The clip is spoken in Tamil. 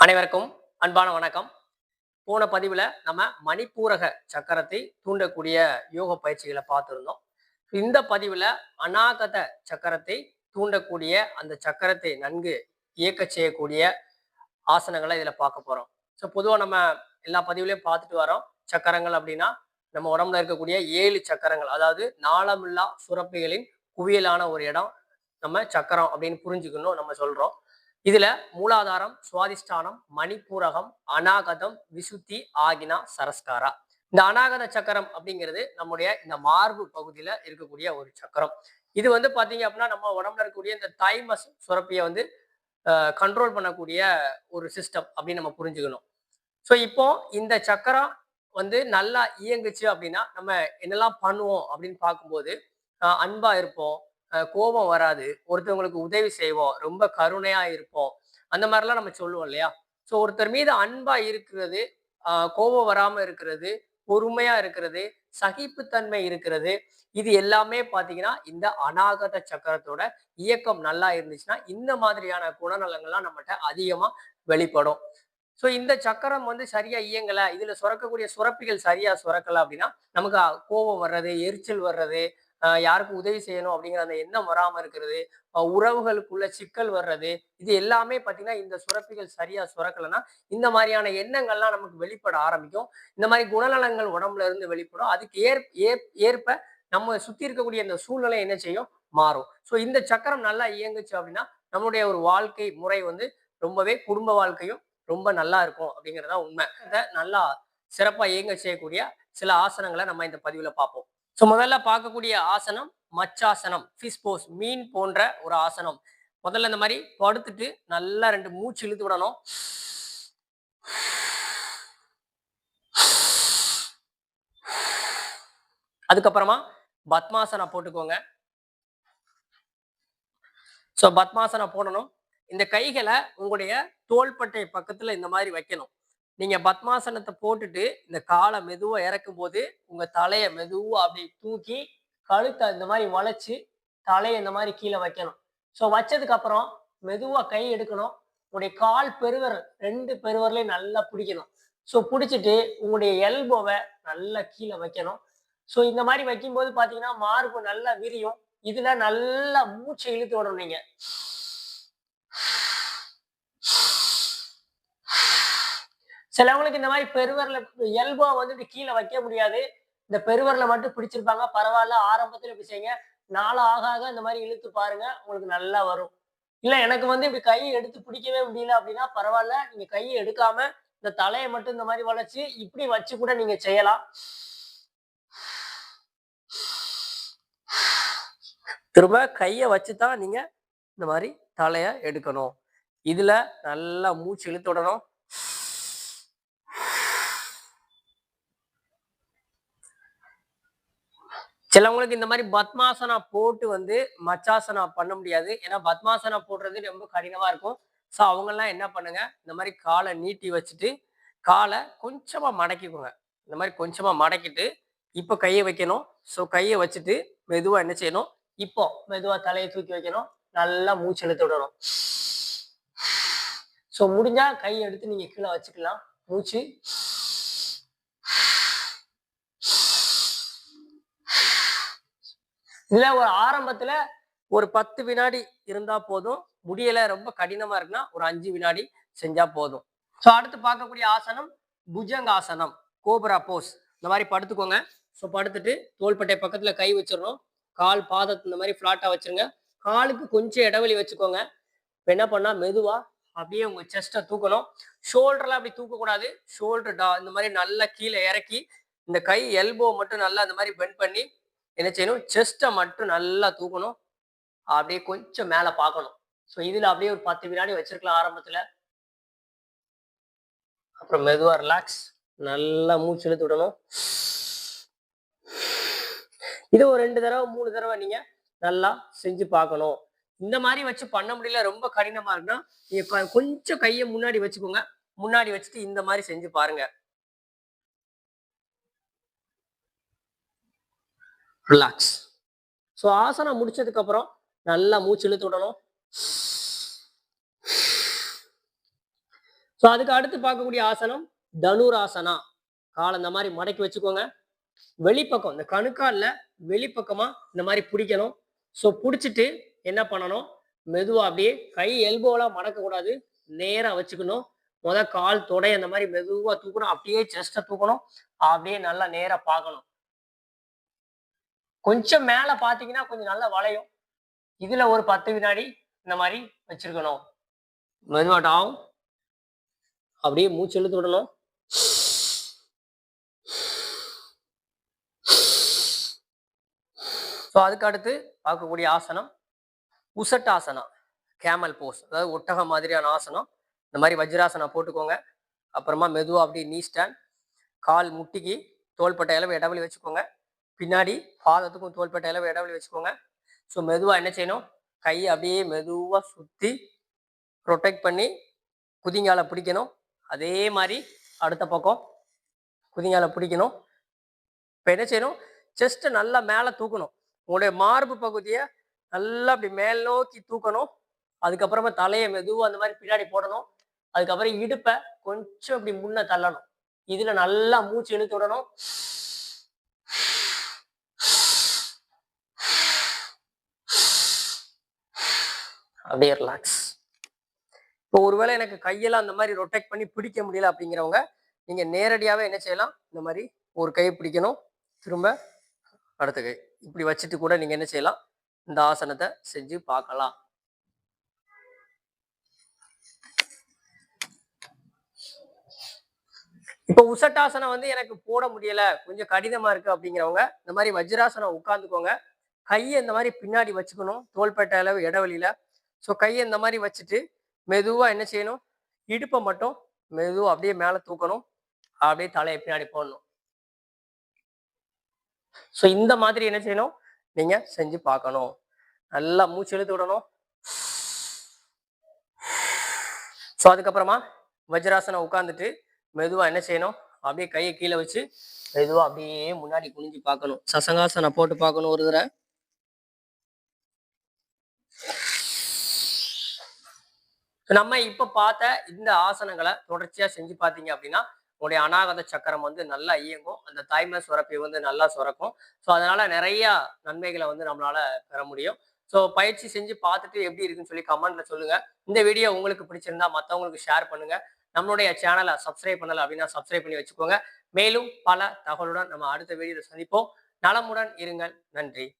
அனைவருக்கும் அன்பான வணக்கம். போன பதிவில் நம்ம மணிப்பூரக சக்கரத்தை தூண்டக்கூடிய யோக பயிற்சிகளை பார்த்துருந்தோம். இந்த பதிவில் அநாகத சக்கரத்தை தூண்டக்கூடிய அந்த சக்கரத்தை நன்கு இயக்க செய்யக்கூடிய ஆசனங்களை இதில் பார்க்க போகிறோம் ஸோ பொதுவாக நம்ம எல்லா பதிவுலையும் பார்த்துட்டு வரோம். சக்கரங்கள் அப்படின்னா நம்ம உடம்புல இருக்கக்கூடிய ஏழு சக்கரங்கள் அதாவது நாளமில்லா சுரப்பிகளின் குவியலான ஒரு இடம் நம்ம சக்கரம் அப்படின்னு புரிஞ்சுக்கணும் நம்ம சொல்கிறோம் இதுல மூலாதாரம் சுவாதிஷ்டானம் மணிப்பூரகம் அநாகதம் விசுத்தி ஆகினா சரஸ்காரா. இந்த அநாகத சக்கரம் அப்படிங்கிறது நம்முடைய இந்த மார்பு பகுதியில இருக்கக்கூடிய ஒரு சக்கரம். இது வந்து பாத்தீங்க அப்படின்னா நம்ம உடம்புல இருக்கக்கூடிய இந்த தைமஸ் சுரப்பியை வந்து கண்ட்ரோல் பண்ணக்கூடிய ஒரு சிஸ்டம் அப்படின்னு நம்ம புரிஞ்சுக்கணும். ஸோ இப்போ இந்த சக்கரம் வந்து நல்லா இயங்குச்சு அப்படின்னா நம்ம என்னெல்லாம் பண்ணுவோம் அப்படின்னு பார்க்கும்போது அன்பா இருப்போம் கோபம் வராது. ஒருத்தவங்களுக்கு உதவி செய்வோம். ரொம்ப கருணையா இருப்போம். அந்த மாதிரிலாம் நம்ம சொல்லுவோம் இல்லையா? ஸோ ஒருத்தர் மீது அன்பா இருக்கிறது கோபம் வராம இருக்கிறது பொறுமையா இருக்கிறது சகிப்புத்தன்மை இருக்கிறது இது எல்லாமே பாத்தீங்கன்னா இந்த அநாகத சக்கரத்தோட இயக்கம் நல்லா இருந்துச்சுன்னா இந்த மாதிரியான குணநலங்கள்லாம் நம்மகிட்ட அதிகமா வெளிப்படும். ஸோ இந்த சக்கரம் வந்து சரியா இயங்கலை இதுல சுரக்கக்கூடிய சுரப்பிகள் சரியா சுரக்கல அப்படின்னா நமக்கு கோபம் வர்றது எரிச்சல் வர்றது யாருக்கும் உதவி செய்யணும் அப்படிங்கிற அந்த எண்ணம் வராமல் இருக்கிறது. உறவுகளுக்குள்ள சிக்கல் வர்றது. இது எல்லாமே பார்த்தீங்கன்னா இந்த சுரப்பிகள் சரியா சுரக்கலைன்னா இந்த மாதிரியான எண்ணங்கள்லாம் நமக்கு வெளிப்பட ஆரம்பிக்கும். இந்த மாதிரி குணநலங்கள் உடம்புல இருந்து வெளிப்படும். அதுக்கு ஏற் ஏற் ஏற்ப நம்ம சுத்தி இருக்கக்கூடிய இந்த சூழ்நிலை என்ன செய்யும்? மாறும். ஸோ இந்த சக்கரம் நல்லா இயங்குச்சு அப்படின்னா நம்மளுடைய ஒரு வாழ்க்கை முறை வந்து ரொம்பவே குடும்ப வாழ்க்கையும் ரொம்ப நல்லா இருக்கும் அப்படிங்கிறதா உண்மை. இதை நல்லா சிறப்பாக இயங்க செய்யக்கூடிய சில ஆசனங்களை நம்ம இந்த பதிவில் பார்ப்போம். ஸோ முதல்ல பார்க்கக்கூடிய ஆசனம் மச்சாசனம் ஃபிஷ் போஸ் மீன் போன்ற ஒரு ஆசனம். முதல்ல இந்த மாதிரி படுத்துட்டு நல்லா ரெண்டு மூச்சு இழுத்து விடணும். அதுக்கப்புறமா பத்மாசனா போட்டுக்கோங்க. ஸோ பத்மாசனா போடணும். இந்த கைகளை உங்களுடைய தோள்பட்டை பக்கத்துல இந்த மாதிரி வைக்கணும். நீங்க பத்மாசனத்தை போட்டுட்டு இந்த காலை மெதுவா இறக்கும் போது உங்க தலையை மெதுவா அப்படி தூக்கி கழுத்தை இந்த மாதிரி வளைச்சு தலையை இந்த மாதிரி கீழே வைக்கணும். ஸோ வச்சதுக்கு அப்புறம் மெதுவா கை எடுக்கணும். உங்களுடைய கால் பெருவர் ரெண்டு பெருவரலையும் நல்லா பிடிக்கணும். ஸோ பிடிச்சிட்டு உங்களுடைய எல்போவை நல்லா கீழே வைக்கணும். ஸோ இந்த மாதிரி வைக்கும்போது பார்த்தீங்கன்னா மார்பு நல்லா விரியும். இதுல நல்லா மூச்சை இழுத்து விடணும் நீங்கள் சிலவங்களுக்கு இந்த மாதிரி பெருவரில் எல்போ வந்து கீழே வைக்க முடியாது. இந்த பெருவரில் மட்டும் பிடிச்சிருப்பாங்க. பரவாயில்ல ஆரம்பத்தில் இப்படி செய்யுங்க. நாள் ஆக ஆக இந்த மாதிரி இழுத்து பாருங்க உங்களுக்கு நல்லா வரும். இல்லை எனக்கு வந்து இப்படி கையை எடுத்து பிடிக்கவே முடியல அப்படின்னா பரவாயில்ல நீங்க கையை எடுக்காம இந்த தலையை மட்டும் இந்த மாதிரி வளைச்சு இப்படி வச்சு கூட நீங்க செய்யலாம். திரும்ப கையை வச்சு தான் நீங்க இந்த மாதிரி தலையை எடுக்கணும். இதுல நல்லா மூச்சு இழுத்து விடணும். சிலவங்களுக்கு இந்த மாதிரி பத்மாசனா போட்டு வந்து மச்சாசனா பண்ண முடியாது. ஏன்னா பத்மாசனா போடுறது ரொம்ப கடினமா இருக்கும். ஸோ அவங்கெல்லாம் என்ன பண்ணுங்க? இந்த மாதிரி காலை நீட்டி வச்சுட்டு காலை கொஞ்சமா மடக்கிக்கோங்க. இந்த மாதிரி கொஞ்சமா மடக்கிட்டு இப்போ கையை வைக்கணும். ஸோ கையை வச்சுட்டு மெதுவா என்ன செய்யணும்? இப்போ மெதுவா தலையை தூக்கி வைக்கணும். நல்லா மூச்செழுத்து விடணும். ஸோ முடிஞ்சா கையை எடுத்து நீங்க கீழே வச்சுக்கலாம். மூச்சு. இதுல ஒரு ஆரம்பத்துல ஒரு பத்து வினாடி இருந்தா போதும். முடியல ரொம்ப கடினமா இருக்குன்னா ஒரு அஞ்சு வினாடி செஞ்சா போதும். ஸோ அடுத்து பார்க்கக்கூடிய ஆசனம் புஜங்காசனம் கோபுரா போஸ். இந்த மாதிரி படுத்துக்கோங்க. ஸோ படுத்துட்டு தோள்பட்டை பக்கத்துல கை வச்சிடணும். கால் பாதத்து இந்த மாதிரி ஃப்ளாட்டா வச்சிருங்க. காலுக்கு கொஞ்சம் இடைவெளி வச்சுக்கோங்க. இப்போ என்ன பண்ணா மெதுவா அப்படியே உங்க செஸ்ட்டை தூக்கணும். ஷோல்டர்லாம் அப்படி தூக்கக்கூடாது ஷோல்டர் டா இந்த மாதிரி நல்லா கீழே இறக்கி இந்த கை எல்போ மட்டும் நல்லா இந்த மாதிரி பெண்ட் பண்ணி என்ன செய்யணும்? செஸ்ட்டை மட்டும் நல்லா தூக்கணும். அப்படியே கொஞ்சம் மேலே பார்க்கணும். ஸோ இதில் அப்படியே ஒரு பத்து வினாடி வச்சிருக்கலாம் ஆரம்பத்தில். அப்புறம் மெதுவாக ரிலாக்ஸ் நல்லா மூச்சு இழுத்து விடணும். இது ஒரு ரெண்டு தடவை மூணு தடவை நீங்கள் நல்லா செஞ்சு பார்க்கணும். இந்த மாதிரி வச்சு பண்ண முடியல ரொம்ப கடினமா இருக்குன்னா நீங்க கொஞ்சம் கையை முன்னாடி வச்சுக்கோங்க. முன்னாடி வச்சுட்டு இந்த மாதிரி செஞ்சு பாருங்க. ரிலாக்ஸ் ஸோ ஆசனம் முடிச்சதுக்கப்புறம் நல்லா மூச்சு இழுத்து விடணும். ஸோ அதுக்கு அடுத்து பார்க்கக்கூடிய ஆசனம் தனுராசனா. காலை இந்த மாதிரி மடக்கி வச்சுக்கோங்க. வெளிப்பக்கம் இந்த கணுக்காலில் வெளிப்பக்கமா இந்த மாதிரி பிடிக்கணும். ஸோ பிடிச்சிட்டு என்ன பண்ணணும்? மெதுவா அப்படியே கை எல்போலாம் மடக்க கூடாது நேரா வச்சுக்கணும். முத கால் தொடை அந்த மாதிரி மெதுவா தூக்கணும். அப்படியே செஸ்ட்டை தூக்கணும். அப்படியே நல்லா நேரா பார்க்கணும். கொஞ்சம் மேல பாத்தீங்கன்னா கொஞ்சம் நல்லா வளையும். இதுல ஒரு பத்து வினாடி இந்த மாதிரி வச்சிருக்கணும். மெதுவா அப்படியே மூச்சு இழுத்து விடணும். ஸோ அதுக்கு அடுத்து பார்க்கக்கூடிய ஆசனம் உசட்டாசனா கேமல் போஸ் அதாவது ஒட்டகம் மாதிரியான ஆசனம். இந்த மாதிரி வஜ்ராசனம் போட்டுக்கோங்க. அப்புறமா மெதுவாக அப்படியே நீ ஸ்டாண்ட் கால் முட்டிக்கு தோள்பட்டை அளவு இடவெளி வச்சுக்கோங்க. பின்னாடி பாதத்துக்கும் தோல்பட்டை அளவு இடவெளி வச்சுக்கோங்க. ஸோ மெதுவாக என்ன செய்யணும்? கை அப்படியே மெதுவாக சுற்றி ப்ரொடெக்ட் பண்ணி குதிங்கால பிடிக்கணும். அதே மாதிரி அடுத்த பக்கம் குதிங்கால பிடிக்கணும். இப்போ என்ன செய்யணும்? செஸ்ட்டை நல்லா மேலே தூக்கணும். உங்களுடைய மார்பு பகுதியை நல்லா அப்படி மேல் நோக்கி தூக்கணும். அதுக்கப்புறமா தலையை மெதுவாக அந்த மாதிரி பின்னாடி போடணும். அதுக்கப்புறம் இடுப்பை கொஞ்சம் இப்படி முன்ன தள்ளணும். இதில் நல்லா மூச்சு இழுத்து விடணும். அப்படியே ரிலாக்ஸ் இப்போ ஒருவேளை எனக்கு கையெல்லாம் அந்த மாதிரி ரொட்டேட் பண்ணி பிடிக்க முடியல அப்படிங்கிறவங்க நீங்கள் நேரடியாகவே என்ன செய்யலாம்? இந்த மாதிரி ஒரு கையை பிடிக்கணும். திரும்ப அடுத்த கை. இப்படி வச்சுட்டு கூட நீங்கள் என்ன செய்யலாம்? இந்த ஆசனத்தை செஞ்சு பார்க்கலாம். இப்போ உசட்டாசனம் வந்து எனக்கு போட முடியல கொஞ்சம் கடினமா இருக்கு அப்படிங்கிறவங்க இந்த மாதிரி வஜ்ராசனம் உட்காந்துக்கோங்க கையை இந்த மாதிரி பின்னாடி வச்சுக்கணும். தோள்பட்டை அளவு இடைவெளியில ஸோ கையை இந்த மாதிரி வச்சுட்டு மெதுவாக என்ன செய்யணும்? இடுப்பை மட்டும் மெதுவாக அப்படியே மேலே தூக்கணும். அப்படியே தலையை பின்னாடி போடணும். ஸோ இந்த மாதிரி என்ன செய்யணும்? நீங்க செஞ்சு பார்க்கணும். நல்லா மூச்சு இழுத்து விடணும். ஸோ அதுக்கப்புறமா வஜ்ராசனம் உட்காந்துட்டு மெதுவா என்ன செய்யணும்? அப்படியே கையை கீழே வச்சு மெதுவாக அப்படியே முன்னாடி குனிஞ்சு பார்க்கணும். சசங்காசனம் போட்டு பார்க்கணும் ஒரு தடவை. நம்ம இப்போ பார்த்த இந்த ஆசனங்களை தொடர்ச்சியாக செஞ்சு பார்த்தீங்க அப்படின்னா உங்களுடைய அநாகத சக்கரம் வந்து நல்லா இயங்கும். அந்த தாய்மை சுரப்பி வந்து நல்லா சுரக்கும். ஸோ அதனால நிறைய நன்மைகளை வந்து நம்மளால பெற முடியும். ஸோ பயிற்சி செஞ்சு பார்த்துட்டு எப்படி இருக்குன்னு சொல்லி கமெண்ட்ல சொல்லுங்க. இந்த வீடியோ உங்களுக்கு பிடிச்சிருந்தா மற்றவங்களுக்கு ஷேர் பண்ணுங்க. நம்மளுடைய சேனலை சப்ஸ்கிரைப் பண்ணல அப்படின்னா சப்ஸ்கிரைப் பண்ணி வச்சுக்கோங்க. மேலும் பல தகவலுடன் நம்ம அடுத்த வீடியோவில் சந்திப்போம். நலமுடன் இருங்கள். நன்றி.